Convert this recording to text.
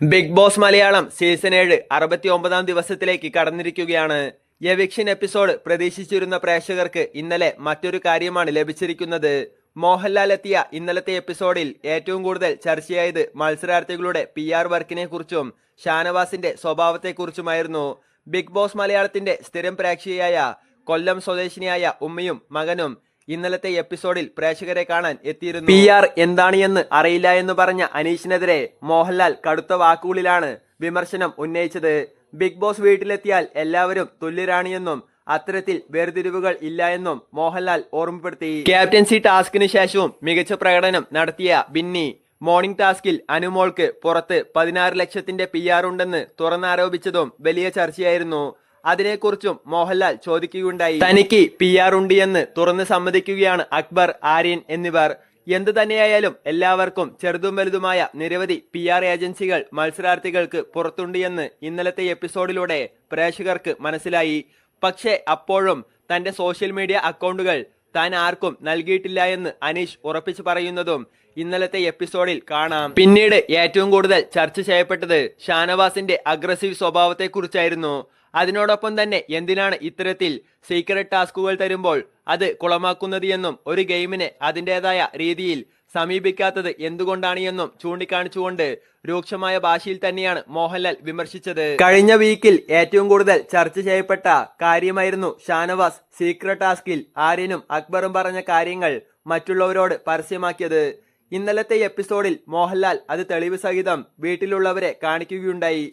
Big boss Malayalam season ഏഴ് അറുപത്തി ഒമ്പതാം ദിവസത്തിലേക്ക് കടന്നിരിക്കുകയാണ്. എവിക്ഷൻ എപ്പിസോഡ് പ്രതീക്ഷിച്ചിരുന്ന പ്രേക്ഷകർക്ക് ഇന്നലെ മറ്റൊരു കാര്യമാണ് ലഭിച്ചിരിക്കുന്നത്. മോഹൻലാൽ എത്തിയ ഇന്നലത്തെ എപ്പിസോഡിൽ ഏറ്റവും കൂടുതൽ ചർച്ചയായത് മത്സരാർത്ഥികളുടെ പി ആർ വർക്കിനെ കുറിച്ചും ഷാനവാസിന്റെ സ്വഭാവത്തെക്കുറിച്ചുമായിരുന്നു ബിഗ് ബോസ് മലയാളത്തിന്റെ സ്ഥിരം പ്രേക്ഷകയായ കൊല്ലം സ്വദേശിനിയായ ഉമ്മയും മകനും ഇന്നലത്തെ എപ്പിസോഡിൽ പ്രേക്ഷകരെ കാണാൻ എത്തിയിരുന്നു പി ആർ എന്താണ് എന്ന് അറിയില്ല എന്ന് പറഞ്ഞ അനീഷിനെതിരെ മോഹൻലാൽ കടുത്ത വാക്കുകളിലാണ് വിമർശനം ഉന്നയിച്ചത്. ബിഗ് ബോസ് വീട്ടിലെത്തിയാൽ എല്ലാവരും തുല്യരാണ് എന്നും അത്തരത്തിൽ വേർതിരിവുകൾ ഇല്ല എന്നും മോഹൻലാൽ ഓർമ്മപ്പെടുത്തി. ക്യാപ്റ്റൻസി ടാസ്കിന് ശേഷവും മികച്ച പ്രകടനം നടത്തിയ ബിന്നി. മോർണിംഗ് ടാസ്കിൽ അനുമോൾക്ക് പുറത്ത് പതിനാറ് ലക്ഷത്തിന്റെ പി ആർ ഉണ്ടെന്ന് തുറന്നാരോപിച്ചതും വലിയ ചർച്ചയായിരുന്നു. അതിനെക്കുറിച്ചും മോഹൻലാൽ ചോദിക്കുകയുണ്ടായി. തനിക്ക് പി ആർ ഉണ്ട് എന്ന് തുറന്ന് സമ്മതിക്കുകയാണ് അക്ബർ ആര്യൻ എന്നിവർ. എന്തു തന്നെയായാലും എല്ലാവർക്കും ചെറുതും വലുതുമായ നിരവധി പി ആർ ഏജൻസികൾ മത്സരാർത്ഥികൾക്ക് പുറത്തുണ്ട് എന്ന് ഇന്നലത്തെ എപ്പിസോഡിലൂടെ പ്രേക്ഷകർക്ക് മനസ്സിലായി. പക്ഷേ അപ്പോഴും തന്റെ സോഷ്യൽ മീഡിയ അക്കൗണ്ടുകൾ താൻ ആർക്കും നൽകിയിട്ടില്ല എന്ന് അനീഷ് ഉറപ്പിച്ചു പറയുന്നതും ഇന്നലത്തെ എപ്പിസോഡിൽ കാണാം. പിന്നീട് ഏറ്റവും കൂടുതൽ ചർച്ച ചെയ്യപ്പെട്ടത് ഷാനവാസിന്റെ അഗ്രസീവ് സ്വഭാവത്തെക്കുറിച്ചായിരുന്നു. അതിനോടൊപ്പം തന്നെ എന്തിനാണ് ഇത്തരത്തിൽ സീക്രട്ട് ടാസ്കുകൾ തരുമ്പോൾ അത് കുളമാക്കുന്നത് എന്നും ഒരു ഗെയിമിനെ അതിന്റെതായ രീതിയിൽ സമീപിക്കാത്തത് എന്തുകൊണ്ടാണ് എന്നും ചൂണ്ടിക്കാണിച്ചുകൊണ്ട് രൂക്ഷമായ ഭാഷയിൽ തന്നെയാണ് മോഹൻലാൽ വിമർശിച്ചത്. കഴിഞ്ഞ വീക്കിൽ ഏറ്റവും കൂടുതൽ ചർച്ച ചെയ്യപ്പെട്ട കാര്യമായിരുന്നു ഷാനവാസ് സീക്രട്ട് ടാസ്കിൽ ആര്യനും അക്ബറും പറഞ്ഞ കാര്യങ്ങൾ മറ്റുള്ളവരോട് പരസ്യമാക്കിയത്. ഇന്നലത്തെ എപ്പിസോഡിൽ മോഹൻലാൽ അത് തെളിവ് സഹിതം വീട്ടിലുള്ളവരെ കാണിക്കുകയുണ്ടായി.